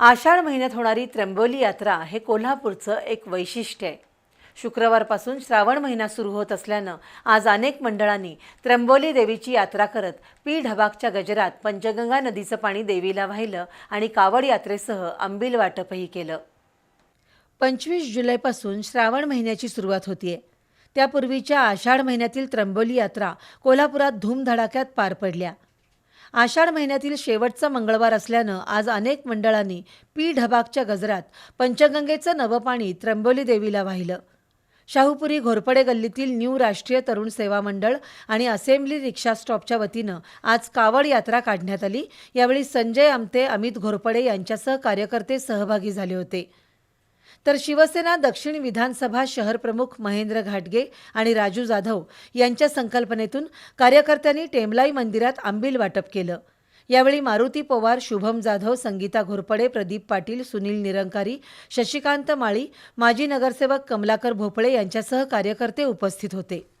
आषाढ महिन्यात होणारी त्र्यंबोली यात्रा हे कोल्हापूरचं एक वैशिष्ट्य आहे. शुक्रवारपासून श्रावण महिना सुरू होत असल्यानं आज अनेक मंडळांनी त्र्यंबोली देवीची यात्रा करत पी ढबागच्या गजरात पंचगंगा नदीचं पाणी देवीला वाहिलं आणि कावड यात्रेसह अंबिल वाटपही केलं. पंचवीस जुलैपासून श्रावण महिन्याची सुरुवात होतीये. त्यापूर्वीच्या आषाढ महिन्यातील त्र्यंबोली यात्रा कोल्हापुरात धूमधडाक्यात पार पडल्या. आषाढ महिन्यातील शेवटचा मंगळवार असल्यानं आज अनेक मंडळांनी पी ढबागच्या गजरात पंचगंगेचं नवपाणी त्र्यंबोली देवीला वाहिलं. शाहूपुरी घोरपडे गल्लीतील न्यू राष्ट्रीय तरुण सेवा मंडळ आणि असेंब्ली रिक्षा स्टॉपच्या वतीनं आज कावड यात्रा काढण्यात आली. यावेळी संजय आमते अमित घोरपडे यांच्यासह कार्यकर्ते सहभागी झाले होते. तर शिवसेना दक्षिण विधानसभा शहर प्रमुख महेंद्र घाटगे आणि राजू जाधव यांच्या संकल्पनेतून कार्यकर्त्यांनी टेमलाई मंदिरात आंबील वाटप केलं. यावेळी मारुती पवार शुभम जाधव संगीता घोरपडे प्रदीप पाटील सुनील निरंकारी शशिकांत माळी माजी नगरसेवक कमलाकर भोपळे यांच्यासह कार्यकर्ते उपस्थित होते.